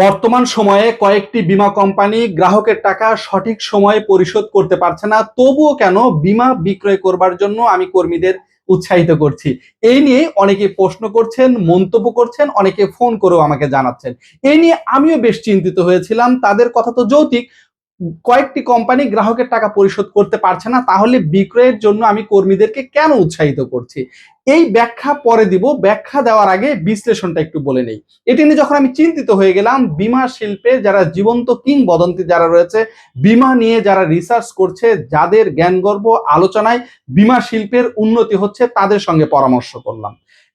বর্তমান সময়ে কয়েকটি বীমা কোম্পানি গ্রাহকের টাকা সঠিক সময়ে পরিশোধ করতে পারছে না, তবুও কেন বীমা বিক্রয় করবার জন্য আমি কর্মীদের উৎসাহিত করছি। এই নিয়ে অনেকে প্রশ্ন করছেন, মন্তব্য করছেন, অনেকে ফোন করেও আমাকে জানাচ্ছেন। এই নিয়ে আমিও বেশ চিন্তিত হয়েছিলাম, তাদের কথা তো যৌতিক কয়েকটি কোম্পানি গ্রাহকের টাকা পরিশোধ করতে পারছে না, তাহলে বিক্রয়ের জন্য আমি কর্মীদেরকে কেন উৎসাহিত করছি? এই ব্যাখ্যা পরে দিব। ব্যাখ্যা দেওয়ার আগে বিশ্লেষণটা একটু বলে নেই। এটি নিয়ে যখন আমি চিন্তিত হয়ে গেলাম, বিমা শিল্পে যারা জীবন্ত কিংবদন্তি যারা রয়েছে, বিমা নিয়ে যারা রিসার্চ করছে, যাদের জ্ঞানগর্ভ আলোচনায় বিমা শিল্পের উন্নতি হচ্ছে, তাদের সঙ্গে পরামর্শ করলাম।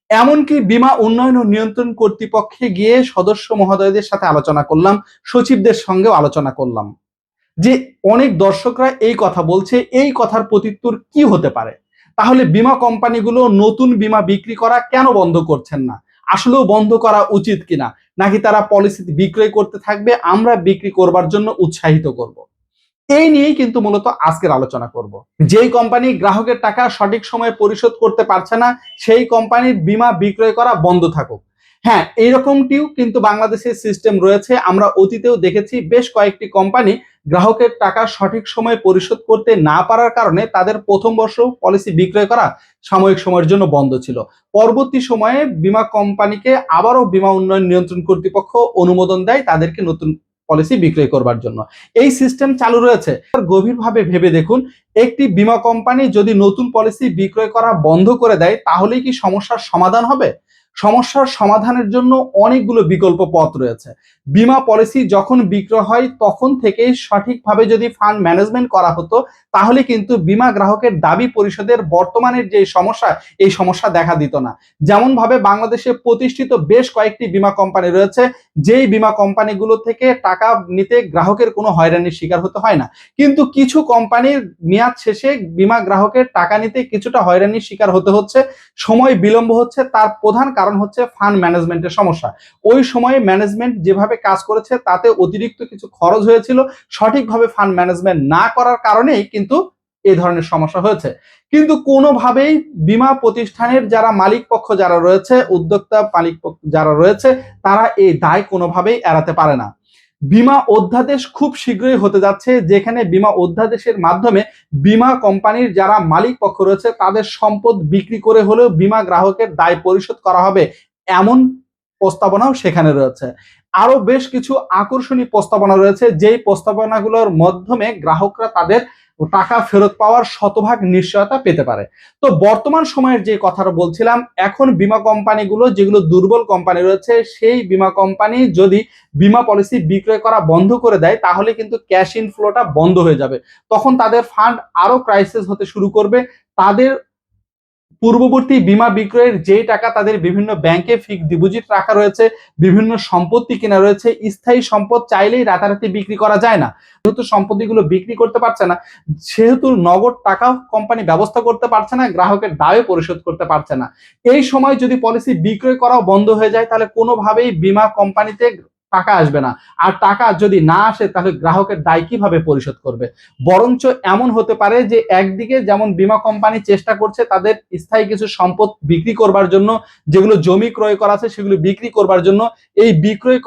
এমনকি বিমা উন্নয়ন ও নিয়ন্ত্রণ কর্তৃপক্ষে গিয়ে সদস্য মহোদয়দের সাথে আলোচনা করলাম, সচিবদের সঙ্গেও আলোচনা করলাম। যে অনেক দর্শকরা এই কথা বলছে, এই কথার প্রত্যুত্তর কি হতে পারে? তাহলে বীমা কোম্পানিগুলো নতুন বীমা বিক্রি করা কেন বন্ধ করছেন না? আসলেও বন্ধ করা উচিত কিনা? নাকি তারা পলিসি বিক্রয় করতে থাকবে, আমরা বিক্রি করবার জন্য উৎসাহিত করব? এই নিয়েই কিন্তু মূলত আজকের আলোচনা করব। যেই কোম্পানি গ্রাহকের টাকা সঠিক সময়ে পরিশোধ করতে পারছে না, সেই কোম্পানির বীমা বিক্রয় করা বন্ধ থাকুক। হ্যাঁ এইরকমটিও কিন্তু বাংলাদেশের সিস্টেম রয়েছে। আমরা অতীতেও দেখেছি বেশ কয়েকটি কোম্পানি গ্রাহকের টাকা সঠিক সময়ে পরিশোধ করতে না পারার কারণে তাদের প্রথম বর্ষ পলিসি বিক্রয় করা সাময়িক সময়ের জন্য বন্ধ ছিল। পরবর্তী সময়ে বীমা কোম্পানিকে আবারও বিমা উন্নয়ন নিয়ন্ত্রণ কর্তৃপক্ষ অনুমোদন দেয় তাদেরকে নতুন পলিসি বিক্রয় করবার জন্য। এই সিস্টেম চালু রয়েছে। গভীরভাবে ভেবে দেখুন, একটি বীমা কোম্পানি যদি নতুন পলিসি বিক্রয় করা বন্ধ করে দেয়, তাহলেই কি সমস্যার সমাধান হবে? সমস্যার সমাধানের জন্য অনেকগুলো বিকল্প পথ রয়েছে। বিমা পলিসি যখন বিক্রয় হয়, তখন থেকে সঠিকভাবে যদি ফান্ড ম্যানেজমেন্ট করা হতো, তাহলে কিন্তু বিমা গ্রাহকের দাবি পরিশোধের বর্তমানের যে সমস্যা, এই সমস্যা দেখা দিত না। যেমন ভাবে বাংলাদেশে প্রতিষ্ঠিত বেশ কয়েকটি বিমা কোম্পানি রয়েছে, যেই বিমা কোম্পানিগুলো থেকে টাকা নিতে গ্রাহকের কোনো হয়রানির শিকার হতে হয় না। কিন্তু কিছু কোম্পানির মেয়াদ শেষে বিমা গ্রাহকের টাকা নিতে কিছুটা হয়রানির শিকার হতে হচ্ছে, সময় বিলম্ব হচ্ছে, তার প্রধান কারণ হচ্ছে ফান্ড ম্যানেজমেন্টের সমস্যা। ওই সময়ে ম্যানেজমেন্ট যেভাবে কাজ করেছে, তাতে অতিরিক্ত কিছু খরচ হয়েছিল। সঠিকভাবে ফান্ড ম্যানেজমেন্ট না করার কারণেই কিন্তু এই ধরনের সমস্যা হয়েছে। কিন্তু কোনোভাবেই বিমা প্রতিষ্ঠানের যারা মালিক পক্ষ যারা রয়েছে, উদ্যোক্তা মালিক যারা রয়েছে, তারা এই দায় কোনোভাবেই এড়াতে পারে না। বিমা অধ্যাদেশ খুব শীঘ্রই হতে যাচ্ছে, যেখানে বিমা অধ্যাদেশের মাধ্যমে বিমা কোম্পানির যারা মালিক পক্ষ রয়েছে, তাদের সম্পদ বিক্রি করে হলেও বিমা গ্রাহকের দায় পরিশোধ করা হবে এমন প্রস্তাবনাও সেখানে রয়েছে। আরও বেশ কিছু আকর্ষণীয় প্রস্তাবনা রয়েছে, যেই প্রস্তাবনাগুলোর মাধ্যমে গ্রাহকরা তাদের টাকা ফেরত পাওয়ার শতভাগ নিশ্চয়তা পেতে পারে। তো বর্তমান সময়ের যে কথাটা বলছিলাম, এখন বিমা কোম্পানিগুলো যেগুলো দুর্বল কোম্পানি রয়েছে, সেই বিমা কোম্পানি যদি বিমা পলিসি বিক্রয় করা বন্ধ করে দেয়, তাহলে কিন্তু ক্যাশ ইনফ্লোটা বন্ধ হয়ে যাবে। তখন তাদের ফান্ড আরও ক্রাইসিস হতে শুরু করবে। তাদের পূর্ববর্তী বিমা বিক্রয়ের যেই টাকা তাদের বিভিন্ন ব্যাংকে ফিক্সড ডিপোজিট রাখা রয়েছে, বিভিন্ন সম্পত্তি কেনা রয়েছে, স্থায়ী সম্পদ চাইলেই রাতারাতি বিক্রি করা যায় না। যেহেতু সম্পত্তিগুলো বিক্রি করতে পারছে না, সেহেতু নগদ টাকাও কোম্পানি ব্যবস্থা করতে পারছে না, গ্রাহকের দায়ও পরিশোধ করতে পারছে না। এই সময় যদি পলিসি বিক্রয় করাও বন্ধ হয়ে যায়, তাহলে কোনোভাবেই বিমা কোম্পানিতে টাকা আসবে না। আর টাকা যদি না আসে, তাহলে গ্রাহকের দায় কীভাবে পরিশোধ করবে? বরঞ্চ এমন হতে পারে যে, একদিকে যেমন বীমা কোম্পানি চেষ্টা করছে তাদের স্থায়ী কিছু সম্পদ বিক্রি করবার জন্য, যেগুলো জমি ক্রয় করা আছে সেগুলো বিক্রি করবার জন্য, এই বিক্রয়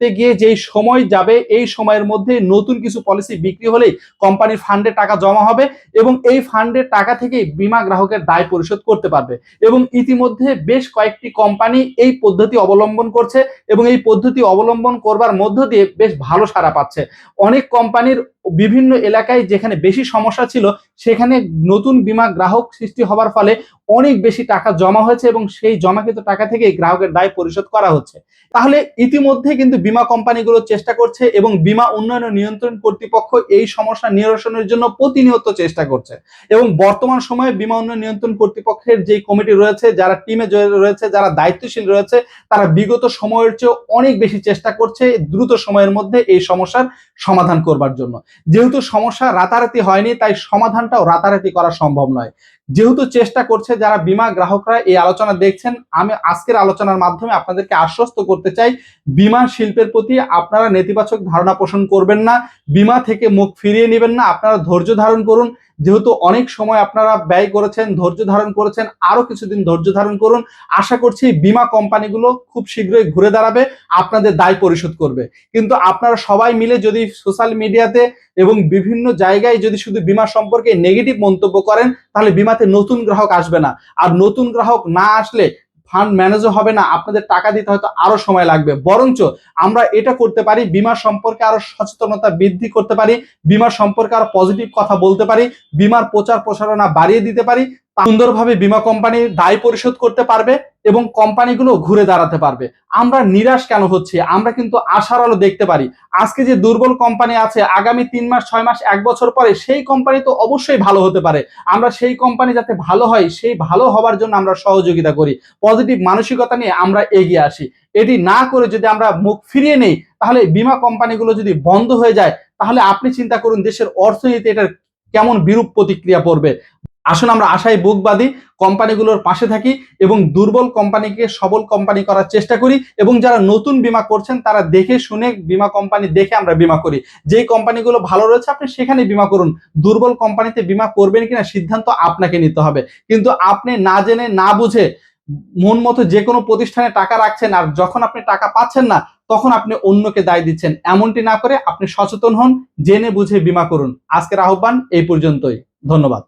গিয়ে যেই সময় যাবে, এই সময়ের মধ্যে নতুন কিছু পলিসি বিক্রি হলেই কোম্পানির ফান্ডে টাকা জমা হবে এবং এই ফান্ডের টাকা থেকেই বিমা গ্রাহকের দায় পরিশোধ করতে পারবে। এবং ইতিমধ্যে বেশ কয়েকটি কোম্পানি এই পদ্ধতি অবলম্বন করছে এবং এই পদ্ধতি অবলম্বন করবার মধ্য দিয়ে বেশ ভালো সাড়া পাচ্ছে। অনেক কোম্পানির বিভিন্ন এলাকায় যেখানে বেশি সমস্যা ছিল, সেখানে নতুন বিমা গ্রাহক সৃষ্টি হবার ফলে অনেক বেশি টাকা জমা হয়েছে এবং সেই জমাকৃত টাকা থেকে গ্রাহকের দায় পরিশোধ করা হচ্ছে। তাহলে ইতিমধ্যে কিন্তু বিমা কোম্পানিগুলো চেষ্টা করছে এবং বিমা উন্নয়ন ও নিয়ন্ত্রণ কর্তৃপক্ষ এই সমস্যা নিরসনের জন্য প্রতিনিয়ত চেষ্টা করছে। এবং বর্তমান সময়ে বিমা উন্নয়ন নিয়ন্ত্রণ কর্তৃপক্ষের যে কমিটি রয়েছে, যারা টিমে রয়েছে, যারা দায়িত্বশীল রয়েছে, তারা বিগত সময়ের চেয়ে অনেক বেশি চেষ্টা করছে দ্রুত সময়ের মধ্যে এই সমস্যার সমাধান করবার জন্য। যেহেতু সমস্যা রাতারাতি হয়নি, তাই সমাধানটাও রাতারাতি করা সম্ভব নয়। যেহেতু চেষ্টা করছে যারা বিমা গ্রাহকরা এই আলোচনা দেখছেন, আমি আজকের আলোচনার মাধ্যমে আপনাদেরকে আশ্বস্ত করতে চাই, বিমা শিল্পের প্রতি আপনারা নেতিবাচক ধারণা পোষণ করবেন না, বিমা থেকে মুখ ফিরিয়ে নেবেন না, আপনারা ধৈর্য ধারণ করুন। যেহেতু অনেক সময় আপনারা ব্যয় করেছেন, ধৈর্য ধারণ করেছেন, আরও কিছুদিন ধৈর্য ধারণ করুন। আশা করছি বিমা কোম্পানিগুলো খুব শীঘ্রই ঘুরে দাঁড়াবে, আপনাদের দায় পরিশোধ করবে। কিন্তু আপনারা সবাই মিলে যদি সোশ্যাল মিডিয়াতে এবং বিভিন্ন জায়গায় যদি শুধু বিমা সম্পর্কে নেগেটিভ মন্তব্য করেন তাহলে বিমাতে নতুন গ্রাহক আসবে না। আর নতুন গ্রাহক না আসলে ফান্ড ম্যানেজও হবে না, আপনাদের টাকা দিতে হয়তো আরও সময় লাগবে। বরঞ্চ আমরা এটা করতে পারি, বিমা সম্পর্কে আরও সচেতনতা বৃদ্ধি করতে পারি, বিমা সম্পর্কে আরও পজিটিভ কথা বলতে পারি, বিমার প্রচার প্রসারণা বাড়িয়ে দিতে পারি সুন্দরভাবে বিমা কোম্পানি দায় পরিশোধ করতে পারবে এবং কোম্পানিগুলো ঘুরে দাঁড়াতে পারবে। আমরা নিরাশ কেন হচ্ছে? আমরা কিন্তু আশার আলো দেখতে পারি। আজকে যে দুর্বল কোম্পানি আছে, আগামী তিন মাস, ছয় মাস, এক বছর পরে সেই কোম্পানি তো অবশ্যই ভালো হতে পারে। আমরা সেই কোম্পানি যাতে ভালো হয়, সেই ভালো হওয়ার জন্য আমরা সহযোগিতা করি। পজিটিভ মানসিকতা নিয়ে আমরা এগিয়ে আসি। এটি না করে যদি আমরা মুখ ফিরিয়ে নেই, তাহলে বিমা কোম্পানিগুলো যদি বন্ধ হয়ে যায়, তাহলে আপনি চিন্তা করুন দেশের অর্থনীতি এটার কেমন বিরূপ প্রতিক্রিয়া পড়বে। আসুন আমরা আশায় বুক বাঁধি কোম্পানিগুলোর পাশে থাকি এবং দুর্বল কোম্পানিকে সবল কোম্পানি করার চেষ্টা করি এবং যারা নতুন বিমা করছেন তারা দেখে শুনে বিমা কোম্পানি দেখে আমরা বিমা করি। যেই কোম্পানিগুলো ভালো রয়েছে আপনি সেখানে বিমা করুন। দুর্বল কোম্পানিতে বিমা করবেন কিনা সিদ্ধান্ত আপনাকে নিতে হবে। কিন্তু আপনি না জেনে, না বুঝে মন মতো যে কোনো প্রতিষ্ঠানে টাকা রাখছেন আর যখন আপনি টাকা পাচ্ছেন না, তখন আপনি অন্যকে দায় দিচ্ছেন। এমনটি না করে আপনি সচেতন হন, জেনে বুঝে বিমা করুন। আজকের আহ্বান এই পর্যন্তই। ধন্যবাদ।